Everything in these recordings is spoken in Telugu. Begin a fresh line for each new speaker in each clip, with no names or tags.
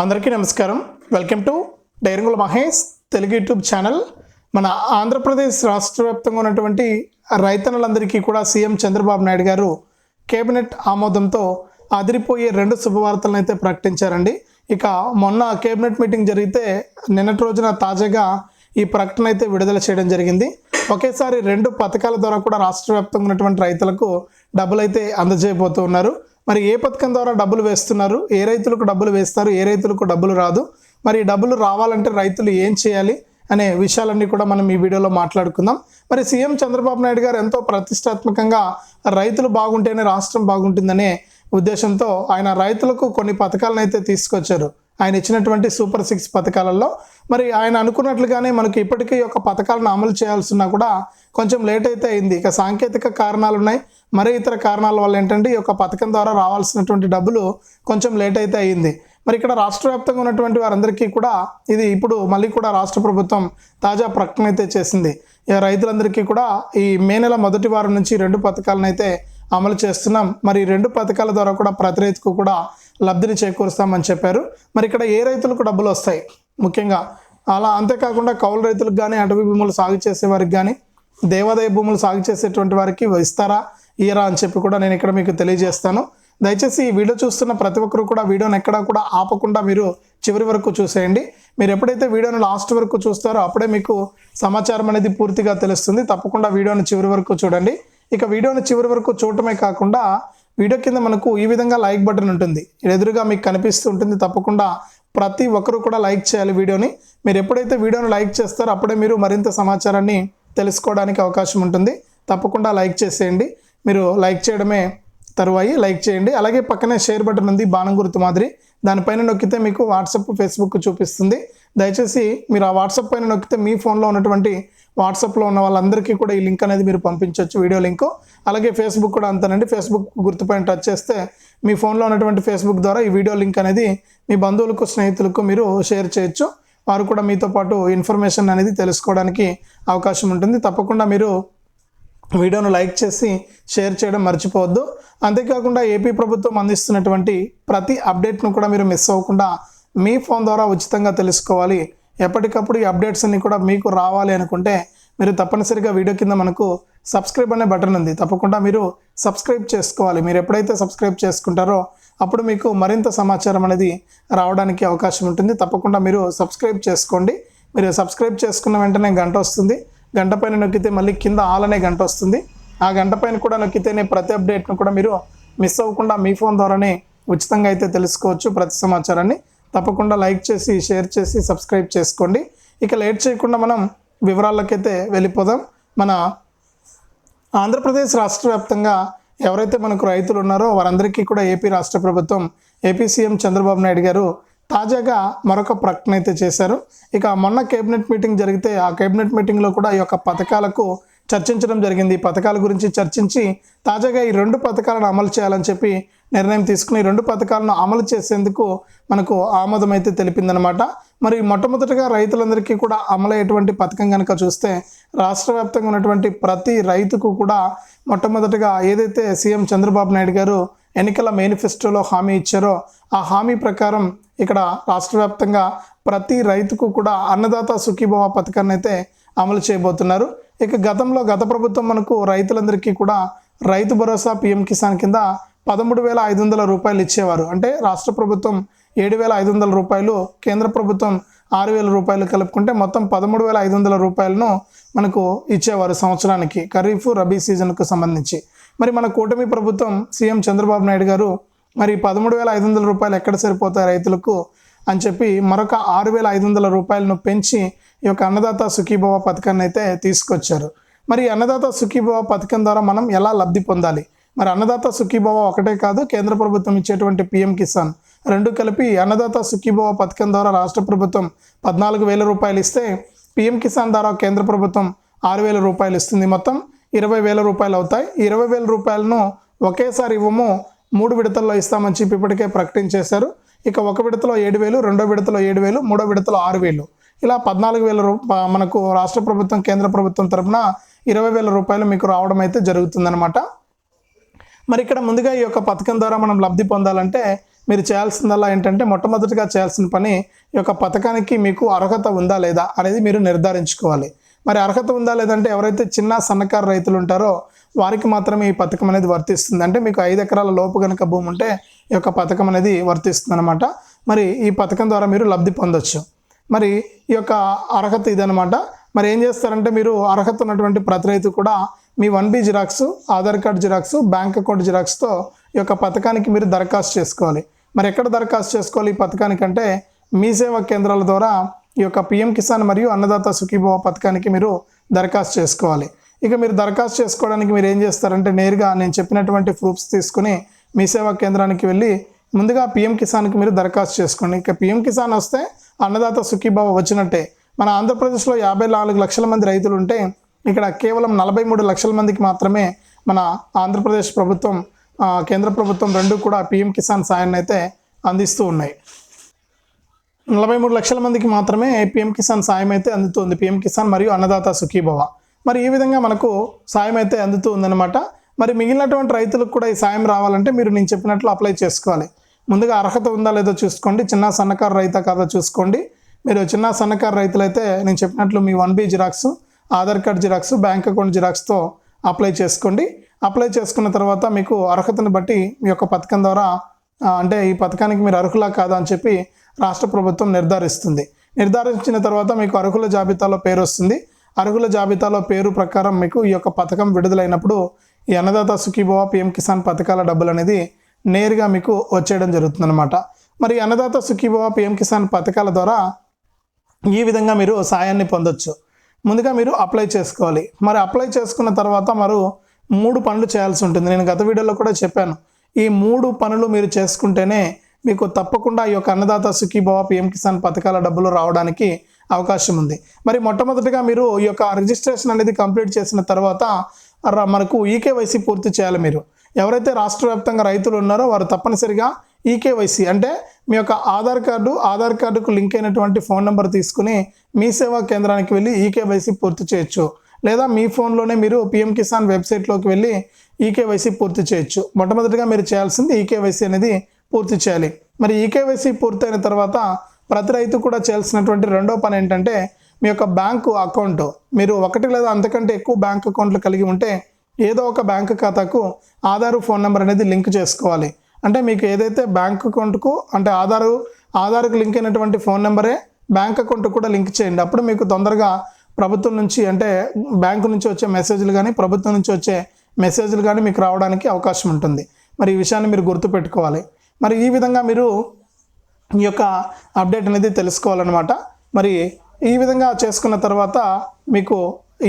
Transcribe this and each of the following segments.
అందరికీ నమస్కారం. వెల్కమ్ టు డైరంగుల మహేష్ తెలుగు యూట్యూబ్ ఛానల్. మన ఆంధ్రప్రదేశ్ రాష్ట్ర వ్యాప్తంగా ఉన్నటువంటి రైతన్నలందరికీ కూడా సీఎం చంద్రబాబు నాయుడు గారు కేబినెట్ ఆమోదంతో అదిరిపోయే రెండు శుభవార్తలను అయితే ప్రకటించారండి. ఇక మొన్న కేబినెట్ మీటింగ్ జరిగితే నిన్నటి రోజున తాజాగా ఈ ప్రకటన అయితే విడుదల చేయడం జరిగింది. ఒకేసారి రెండు పథకాల ద్వారా కూడా రాష్ట్ర వ్యాప్తంగా ఉన్నటువంటి రైతులకు డబ్బులు అయితే అందజేయబోతూ ఉన్నారు. మరి ఏ పథకం ద్వారా డబ్బులు వేస్తున్నారు? ఏ రైతులకు డబ్బులు వేస్తారు? ఏ రైతులకు డబ్బులు రాదు? మరి డబ్బులు రావాలంటే రైతులు ఏం చేయాలి? అనే విషయాలన్నీ కూడా మనం ఈ వీడియోలో మాట్లాడుకుందాం. మరి సీఎం చంద్రబాబు నాయుడు గారు ఎంతో ప్రతిష్టాత్మకంగా రైతులు బాగుంటేనే రాష్ట్రం బాగుంటుందనే ఉద్దేశంతో ఆయన రైతులకు కొన్ని పథకాలను అయితే తీసుకొచ్చారు. ఆయన ఇచ్చినటువంటి సూపర్ సిక్స్ పథకాలలో మరి ఆయన అనుకున్నట్లుగానే మనకి ఇప్పటికీ ఒక యొక్క పథకాలను అమలు చేయాల్సిన కూడా కొంచెం లేట్ అయితే అయింది. ఇక సాంకేతిక కారణాలు ఉన్నాయి మరి ఇతర కారణాల వల్ల ఏంటంటే ఈ యొక్క పథకం ద్వారా రావాల్సినటువంటి డబ్బులు కొంచెం లేట్ అయితే అయింది. మరి ఇక్కడ రాష్ట్ర వ్యాప్తంగా ఉన్నటువంటి వారందరికీ కూడా ఇది ఇప్పుడు మళ్ళీ కూడా రాష్ట్ర ప్రభుత్వం తాజా ప్రకటన అయితే చేసింది. రైతులందరికీ కూడా ఈ మే నెల మొదటి వారం నుంచి రెండు పథకాలను అయితే అమలు చేస్తున్నాం. మరి రెండు పథకాల ద్వారా కూడా ప్రతి రైతుకు కూడా లబ్ధిని చేకూరుస్తామని చెప్పారు. మరి ఇక్కడ ఏ రైతులకు డబ్బులు వస్తాయి? ముఖ్యంగా అలా అంతేకాకుండా కౌలు రైతులకు కానీ అటవీ భూములు సాగు చేసే వారికి కానీ దేవాదాయ భూములు సాగు చేసేటువంటి వారికి ఇస్తారా? ఇయరా అని చెప్పి కూడా నేను ఇక్కడ మీకు తెలియజేస్తాను. దయచేసి ఈ వీడియో చూస్తున్న ప్రతి ఒక్కరు కూడా వీడియోని ఎక్కడా కూడా ఆపకుండా మీరు చివరి వరకు చూసేయండి. మీరు ఎప్పుడైతే వీడియోని లాస్ట్ వరకు చూస్తారో అప్పుడే మీకు సమాచారం అనేది పూర్తిగా తెలుస్తుంది. తప్పకుండా వీడియోని చివరి వరకు చూడండి. ఇక వీడియోని చివరి వరకు చూడటమే కాకుండా వీడియో కింద మనకు ఈ విధంగా లైక్ బటన్ ఉంటుంది. ఎదురుగా మీకు కనిపిస్తూ ఉంటుంది. తప్పకుండా ప్రతి ఒక్కరు కూడా లైక్ చేయాలి వీడియోని. మీరు ఎప్పుడైతే వీడియోని లైక్ చేస్తారో అప్పుడే మీరు మరింత సమాచారాన్ని తెలుసుకోవడానికి అవకాశం ఉంటుంది. తప్పకుండా లైక్ చేసేయండి. మీరు లైక్ చేయడమే తరువాయి. లైక్ చేయండి. అలాగే పక్కనే షేర్ బటన్ ఉంది. బాణం గుర్తు మాదిరి. దానిపైన నొక్కితే మీకు వాట్సాప్ ఫేస్బుక్ చూపిస్తుంది. దయచేసి మీరు ఆ వాట్సాప్ పైన నొక్కితే మీ ఫోన్లో ఉన్నటువంటి వాట్సాప్లో ఉన్న వాళ్ళందరికీ కూడా ఈ లింక్ అనేది మీరు పంపించవచ్చు వీడియో లింక్. అలాగే ఫేస్బుక్ కూడా అంతేనండి. ఫేస్బుక్ గుర్తుపైన టచ్ చేస్తే మీ ఫోన్లో ఉన్నటువంటి ఫేస్బుక్ ద్వారా ఈ వీడియో లింక్ అనేది మీ బంధువులకు స్నేహితులకు మీరు షేర్ చేయొచ్చు. వారు కూడా మీతో పాటు ఇన్ఫర్మేషన్ అనేది తెలుసుకోవడానికి అవకాశం ఉంటుంది. తప్పకుండా మీరు వీడియోను లైక్ చేసి షేర్ చేయడం మర్చిపోవద్దు. అంతేకాకుండా ఏపీ ప్రభుత్వం అందిస్తున్నటువంటి ప్రతి అప్డేట్ను కూడా మీరు మిస్ అవ్వకుండా మీ ఫోన్ ద్వారా ఉచితంగా తెలుసుకోవాలి. ఎప్పటికప్పుడు ఈ అప్డేట్స్ అన్ని కూడా మీకు రావాలి అనుకుంటే మీరు తప్పనిసరిగా వీడియో కింద మనకు సబ్స్క్రైబ్ అనే బటన్ ఉంది. తప్పకుండా మీరు సబ్స్క్రైబ్ చేసుకోవాలి. మీరు ఎప్పుడైతే సబ్స్క్రైబ్ చేసుకుంటారో అప్పుడు మీకు మరింత సమాచారం అనేది రావడానికి అవకాశం ఉంటుంది. తప్పకుండా మీరు సబ్స్క్రైబ్ చేసుకోండి. మీరు సబ్స్క్రైబ్ చేసుకున్న వెంటనే గంట వస్తుంది. గంట పైన నొక్కితే మళ్ళీ కింద ఆల్ అనే గంట వస్తుంది. ఆ గంట పైన కూడా నొక్కితేనే ప్రతి అప్డేట్ను కూడా మీరు మిస్ అవ్వకుండా మీ ఫోన్ ద్వారానే ఉచితంగా అయితే తెలుసుకోవచ్చు ప్రతి సమాచారాన్ని. తప్పకుండా లైక్ చేసి షేర్ చేసి సబ్స్క్రైబ్ చేసుకోండి. ఇక లేట్ చేయకుండా మనం వివరాలకైతే వెళ్ళిపోదాం. మన ఆంధ్రప్రదేశ్ రాష్ట్ర వ్యాప్తంగా ఎవరైతే మనకు రైతులు ఉన్నారో వారందరికీ కూడా ఏపీ రాష్ట్ర ప్రభుత్వం ఏపీ సీఎం చంద్రబాబు నాయుడు గారు తాజాగా మరొక ప్రకటన అయితే చేశారు. ఇక మొన్న కేబినెట్ మీటింగ్ జరిగితే ఆ కేబినెట్ మీటింగ్లో కూడా ఈ యొక్క పథకాలకు చర్చించడం జరిగింది. ఈ పథకాల గురించి చర్చించి తాజాగా ఈ రెండు పథకాలను అమలు చేయాలని చెప్పి నిర్ణయం తీసుకుని రెండు పథకాలను అమలు చేసేందుకు మనకు ఆమోదం అయితే తెలిపిందనమాట మరి మొట్టమొదటిగా రైతులందరికీ కూడా అమలయ్యేటువంటి పథకం కనుక చూస్తే రాష్ట్ర వ్యాప్తంగా ఉన్నటువంటి ప్రతి రైతుకు కూడా మొట్టమొదటిగా ఏదైతే సీఎం చంద్రబాబు నాయుడు గారు ఎన్నికల మేనిఫెస్టోలో హామీ ఇచ్చారో ఆ హామీ ప్రకారం ఇక్కడ రాష్ట్ర వ్యాప్తంగా ప్రతి రైతుకు కూడా అన్నదాత సుఖీభవ పథకాన్ని అయితే అమలు చేయబోతున్నారు. ఇక గతంలో గత ప్రభుత్వం మనకు రైతులందరికీ కూడా రైతు భరోసా పిఎం కిసాన్ కింద పదమూడు వేల ఐదు వందల రూపాయలు ఇచ్చేవారు. అంటే రాష్ట్ర ప్రభుత్వం ఏడు వేల ఐదు వందల రూపాయలు కేంద్ర ప్రభుత్వం ఆరు వేల రూపాయలు కలుపుకుంటే మొత్తం పదమూడు వేల ఐదు వందల రూపాయలను మనకు ఇచ్చేవారు సంవత్సరానికి ఖరీఫ్ రబీ సీజన్కు సంబంధించి. మరి మన కూటమి ప్రభుత్వం సీఎం చంద్రబాబు నాయుడు గారు మరి పదమూడు వేల ఐదు వందల రూపాయలు ఎక్కడ సరిపోతాయి రైతులకు అని చెప్పి మరొక ఆరు వేల ఐదు వందల రూపాయలను పెంచి ఈ యొక్క అన్నదాత సుఖీభవ పథకాన్ని అయితే తీసుకొచ్చారు. మరి అన్నదాత సుఖీభవ పథకం ద్వారా మనం ఎలా లబ్ధి పొందాలి? మరి అన్నదాత సుఖీభావ ఒకటే కాదు కేంద్ర ప్రభుత్వం ఇచ్చేటువంటి పిఎం కిసాన్ రెండు కలిపి అన్నదాత సుఖీభావ పథకం ద్వారా రాష్ట్ర ప్రభుత్వం పద్నాలుగు వేల రూపాయలు ఇస్తే పిఎం కిసాన్ ద్వారా కేంద్ర ప్రభుత్వం ఆరు వేల రూపాయలు ఇస్తుంది. మొత్తం ఇరవై వేల రూపాయలు అవుతాయి. ఇరవై వేల రూపాయలను ఒకేసారి ఇవ్వము మూడు విడతల్లో ఇస్తామని చెప్పి ఇప్పటికే ప్రకటించేశారు ఇక ఒక విడతలో ఏడు వేలు రెండో విడతలో ఏడు వేలు మూడో విడతలో ఆరు వేలు. ఇలా పద్నాలుగు వేల రూ మనకు రాష్ట్ర ప్రభుత్వం కేంద్ర ప్రభుత్వం తరపున ఇరవై వేల రూపాయలు మీకు రావడం అయితే జరుగుతుందన్నమాట. మరి ఇక్కడ ముందుగా ఈ యొక్క పథకం ద్వారా మనం లబ్ధి పొందాలంటే మీరు చేయాల్సిందల్లా ఏంటంటే మొట్టమొదటిగా చేయాల్సిన పని ఈ యొక్క పథకానికి మీకు అర్హత ఉందా లేదా అనేది మీరు నిర్ధారించుకోవాలి. మరి అర్హత ఉందా లేదంటే ఎవరైతే చిన్న సన్నకారు రైతులు ఉంటారో వారికి మాత్రమే ఈ పథకం అనేది వర్తిస్తుంది. అంటే మీకు ఐదు ఎకరాల లోపు కనుక భూమి ఉంటే ఈ యొక్క పథకం అనేది వర్తిస్తుంది అనమాట మరి ఈ పథకం ద్వారా మీరు లబ్ధి పొందొచ్చు. మరి ఈ యొక్క అర్హత ఇదనమాట మరి ఏం చేస్తారంటే మీరు అర్హత ఉన్నటువంటి ప్రతి రైతు కూడా మీ one B xerox Aadhaar card xerox bank account జిరాక్స్తో ఈ యొక్క పథకానికి మీరు దరఖాస్తు చేసుకోవాలి. మరి ఎక్కడ దరఖాస్తు చేసుకోవాలి ఈ పథకానికి అంటే మీ సేవా కేంద్రాల ద్వారా ఈ యొక్క పిఎం కిసాన్ మరియు అన్నదాత సుఖీభవ పథకానికి మీరు దరఖాస్తు చేసుకోవాలి. ఇక మీరు దరఖాస్తు చేసుకోవడానికి మీరు ఏం చేస్తారంటే నేరుగా నేను చెప్పినటువంటి ప్రూఫ్స్ తీసుకుని మీ సేవా కేంద్రానికి వెళ్ళి ముందుగా పిఎం కిసాన్కి మీరు దరఖాస్తు చేసుకోండి. ఇక పిఎం కిసాన్ వస్తే అన్నదాత సుఖీభావ వచ్చినట్టే. మన ఆంధ్రప్రదేశ్లో యాభై నాలుగు లక్షల మంది రైతులు ఉంటే ఇక్కడ కేవలం నలభై మూడు లక్షల మందికి మాత్రమే మన ఆంధ్రప్రదేశ్ ప్రభుత్వం కేంద్ర ప్రభుత్వం రెండు కూడా పిఎం కిసాన్ సాయాన్ని అయితే అందిస్తూ ఉన్నాయి. నలభై మూడు లక్షల మందికి మాత్రమే పిఎం కిసాన్ సాయం అయితే అందుతుంది. పిఎం కిసాన్ మరియు అన్నదాత సుఖీభవ. మరి ఈ విధంగా మనకు సాయం అయితే అందుతూ ఉందన్నమాట మరి మిగిలినటువంటి రైతులకు కూడా ఈ సాయం రావాలంటే మీరు నేను చెప్పినట్లు అప్లై చేసుకోవాలి. ముందుగా అర్హత ఉందా లేదో చూసుకోండి. చిన్న సన్నకారు రైతా కాదో చూసుకోండి. మీరు చిన్న సన్నకారు రైతులైతే నేను చెప్పినట్లు మీ one B xerox Aadhaar card xerox bank account జిరాక్స్తో apply చేసుకోండి. అప్లై చేసుకున్న తర్వాత మీకు అర్హతను బట్టి మీ యొక్క పథకం ద్వారా అంటే ఈ పథకానికి మీరు అర్హులా కాదా అని చెప్పి రాష్ట్ర ప్రభుత్వం నిర్ధారిస్తుంది. నిర్ధారించిన తర్వాత మీకు అర్హుల జాబితాలో పేరు వస్తుంది. అర్హుల జాబితాలో పేరు ప్రకారం మీకు ఈ యొక్క పథకం విడుదలైనప్పుడు ఈ అన్నదాత సుఖీభవ పిఎం కిసాన్ పథకాల డబ్బులు అనేది నేరుగా మీకు వచ్చేయడం జరుగుతుందన్నమాట. మరి అన్నదాత సుఖీభవ పిఎం కిసాన్ పథకాల ద్వారా ఈ విధంగా మీరు సాయాన్ని పొందొచ్చు. ముందుగా మీరు అప్లై చేసుకోవాలి. మరి అప్లై చేసుకున్న తర్వాత మరో మూడు పనులు చేయాల్సి ఉంటుంది. నేను గత వీడియోలో కూడా చెప్పాను. ఈ మూడు పనులు మీరు చేసుకుంటేనే మీకు తప్పకుండా ఈ యొక్క అన్నదాత సుఖీభవ పిఎం కిసాన్ పథకాల డబ్బులు రావడానికి అవకాశం ఉంది. మరి మొట్టమొదటిగా మీరు ఈ యొక్క రిజిస్ట్రేషన్ అనేది కంప్లీట్ చేసిన తర్వాత మనకు ఈకేవైసీ పూర్తి చేయాలి మీరు. ఎవరైతే రాష్ట్ర వ్యాప్తంగా రైతులు ఉన్నారో వారు తప్పనిసరిగా ఈకేవైసీ అంటే మీ యొక్క ఆధార్ కార్డు ఆధార్ కార్డుకు లింక్ అయినటువంటి ఫోన్ నెంబర్ తీసుకుని మీ సేవా కేంద్రానికి వెళ్ళి ఈకేవైసీ పూర్తి చేయొచ్చు. లేదా మీ ఫోన్లోనే మీరు పిఎం కిసాన్ వెబ్సైట్లోకి వెళ్ళి ఈకేవైసీ పూర్తి చేయొచ్చు. మొట్టమొదటిగా మీరు చేయాల్సింది ఈకేవైసీ అనేది పూర్తి చేయాలి. మరి ఈకేవైసీ పూర్తయిన తర్వాత ప్రతి రైతు కూడా చేయాల్సినటువంటి రెండో పని ఏంటంటే మీ యొక్క బ్యాంకు అకౌంట్. మీరు ఒకటి లేదా అంతకంటే ఎక్కువ బ్యాంక్ అకౌంట్లు కలిగి ఉంటే ఏదో ఒక బ్యాంక్ ఖాతాకు ఆధార్ ఫోన్ నెంబర్ అనేది లింక్ చేసుకోవాలి. అంటే మీకు ఏదైతే బ్యాంక్ అకౌంట్కు అంటే ఆధారు ఆధార్కు లింక్ అయినటువంటి ఫోన్ నెంబరే బ్యాంక్ అకౌంట్ కూడా లింక్ చేయండి. అప్పుడు మీకు తొందరగా ప్రభుత్వం నుంచి అంటే బ్యాంకు నుంచి వచ్చే మెసేజ్లు కానీ ప్రభుత్వం నుంచి వచ్చే మెసేజ్లు కానీ మీకు రావడానికి అవకాశం ఉంటుంది. మరి ఈ విషయాన్ని మీరు గుర్తుపెట్టుకోవాలి. మరి ఈ విధంగా మీరు ఈ యొక్క అప్డేట్ అనేది తెలుసుకోవాలన్నమాట. మరి ఈ విధంగా చేసుకున్న తర్వాత మీకు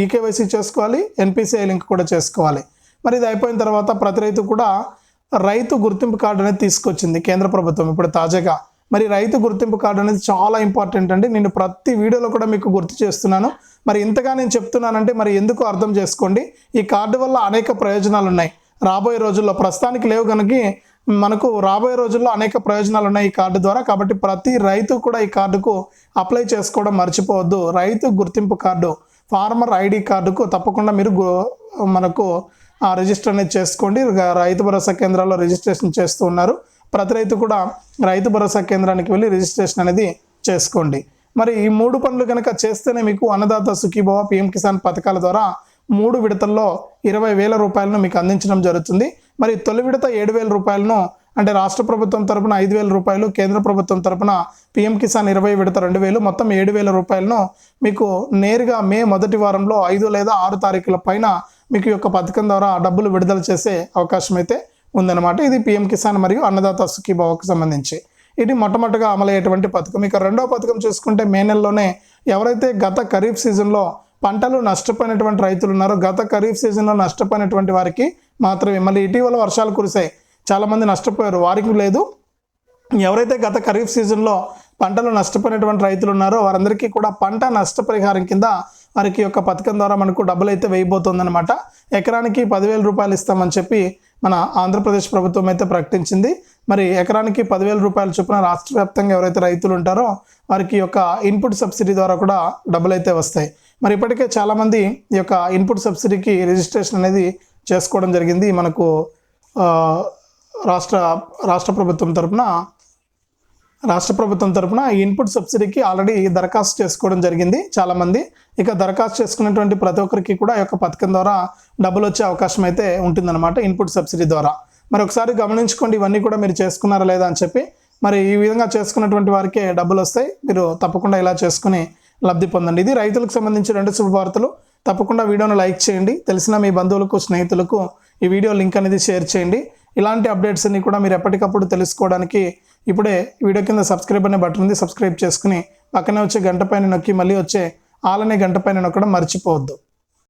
ఈకేవైసీ చేసుకోవాలి ఎన్పిసిఐ లింక్ కూడా చేసుకోవాలి. మరి ఇది అయిపోయిన తర్వాత ప్రతి రైతు కూడా రైతు గుర్తింపు కార్డు అనేది తీసుకొచ్చింది కేంద్ర ప్రభుత్వం. ఇప్పుడు తాజాగా మరి రైతు గుర్తింపు కార్డు అనేది చాలా ఇంపార్టెంట్ అండి. నేను ప్రతి వీడియోలో కూడా మీకు గుర్తు చేస్తున్నాను. మరి ఇంతగా నేను చెప్తున్నానంటే మరి ఎందుకు అర్థం చేసుకోండి? ఈ కార్డు వల్ల అనేక ప్రయోజనాలు ఉన్నాయి. రాబోయే రోజుల్లో ప్రస్తుతానికి లేవు కనుక మనకు రాబోయే రోజుల్లో అనేక ప్రయోజనాలు ఉన్నాయి ఈ కార్డు ద్వారా. కాబట్టి ప్రతి రైతు కూడా ఈ కార్డుకు అప్లై చేసుకోవడం మర్చిపోవద్దు. రైతు గుర్తింపు కార్డు ఫార్మర్ ఐడి కార్డుకు తప్పకుండా మీరు మనకు రిజిస్టర్ అనేది చేసుకోండి. రైతు భరోసా కేంద్రాల్లో రిజిస్ట్రేషన్ చేస్తూ ఉన్నారు. ప్రతి రైతు కూడా రైతు భరోసా కేంద్రానికి వెళ్ళి రిజిస్ట్రేషన్ అనేది చేసుకోండి. మరి ఈ మూడు పనులు కనుక చేస్తేనే మీకు అన్నదాత సుఖీభవ పిఎం కిసాన్ పథకాల ద్వారా మూడు విడతల్లో ఇరవై వేల రూపాయలను మీకు అందించడం జరుగుతుంది. మరి తొలి విడత ఏడు వేల రూపాయలను అంటే రాష్ట్ర ప్రభుత్వం తరపున ఐదు వేల రూపాయలు కేంద్ర ప్రభుత్వం తరపున పిఎం కిసాన్ ఇరవై విడత రెండు వేలు మొత్తం ఏడు వేల రూపాయలను మీకు నేరుగా మే మొదటి వారంలో ఐదు లేదా ఆరు తారీఖుల పైన మీకు యొక్క పథకం ద్వారా డబ్బులు విడుదల చేసే అవకాశం అయితే ఉందన్నమాట. ఇది పిఎం కిసాన్ మరియు అన్నదాత సుఖీభావకు సంబంధించి. ఇది మొట్టమొదటిగా అమలయ్యేటువంటి పథకం. ఇక రెండో పథకం చూసుకుంటే మే నెలలోనే ఎవరైతే గత ఖరీఫ్ సీజన్లో పంటలు నష్టపోయినటువంటి రైతులు ఉన్నారో గత ఖరీఫ్ సీజన్లో నష్టపోయినటువంటి వారికి మాత్రమే. మళ్ళీ ఇటీవల వర్షాలు కురిశాయి చాలామంది నష్టపోయారు. వారికి లేదు. ఎవరైతే గత ఖరీఫ్ సీజన్లో పంటలు నష్టపోయినటువంటి రైతులు ఉన్నారో వారందరికీ కూడా పంట నష్టపరిహారం కింద వారికి యొక్క పథకం ద్వారా మనకు డబ్బులు అయితే వేయబోతుందన్నమాట. ఎకరానికి పదివేల రూపాయలు ఇస్తామని చెప్పి మన ఆంధ్రప్రదేశ్ ప్రభుత్వం అయితే ప్రకటించింది. మరి ఎకరానికి పదివేల రూపాయలు చొప్పున రాష్ట్ర వ్యాప్తంగా ఎవరైతే రైతులు ఉంటారో వారికి యొక్క ఇన్పుట్ సబ్సిడీ ద్వారా కూడా డబ్బులు అయితే వస్తాయి. మరి ఇప్పటికే చాలామంది ఈ యొక్క ఇన్పుట్ సబ్సిడీకి రిజిస్ట్రేషన్ అనేది చేసుకోవడం జరిగింది. మనకు రాష్ట్ర రాష్ట్ర ప్రభుత్వం తరపున రాష్ట్ర ప్రభుత్వం తరపున ఈ ఇన్పుట్ సబ్సిడీకి ఆల్రెడీ దరఖాస్తు చేసుకోవడం జరిగింది చాలామంది. ఇక దరఖాస్తు చేసుకున్నటువంటి ప్రతి ఒక్కరికి కూడా ఈ యొక్క పథకం ద్వారా డబ్బులు వచ్చే అవకాశం అయితే ఉంటుందన్నమాట ఇన్పుట్ సబ్సిడీ ద్వారా. మరి ఒకసారి గమనించుకోండి ఇవన్నీ కూడా మీరు చేసుకున్నారా లేదా అని చెప్పి. మరి ఈ విధంగా చేసుకున్నటువంటి వారికే డబ్బులు వస్తాయి. మీరు తప్పకుండా ఇలా చేసుకుని లబ్ధి పొందండి. ఇది రైతులకు సంబంధించి రెండు శుభవార్తలు. తప్పకుండా వీడియోను లైక్ చేయండి. తెలిసిన మీ బంధువులకు స్నేహితులకు ఈ వీడియో లింక్ అనేది షేర్ చేయండి. ఇలాంటి అప్డేట్స్ అన్ని కూడా మీరు ఎప్పటికప్పుడు తెలుసుకోవడానికి ఇప్పుడే వీడియో కింద సబ్స్క్రైబ్ అనే బటన్ ఉంది సబ్స్క్రైబ్ చేసుకుని పక్కనే వచ్చే గంట పైన నొక్కి మళ్ళీ వచ్చే ఆలనే గంట పైన నొక్కడం మర్చిపోవద్దు.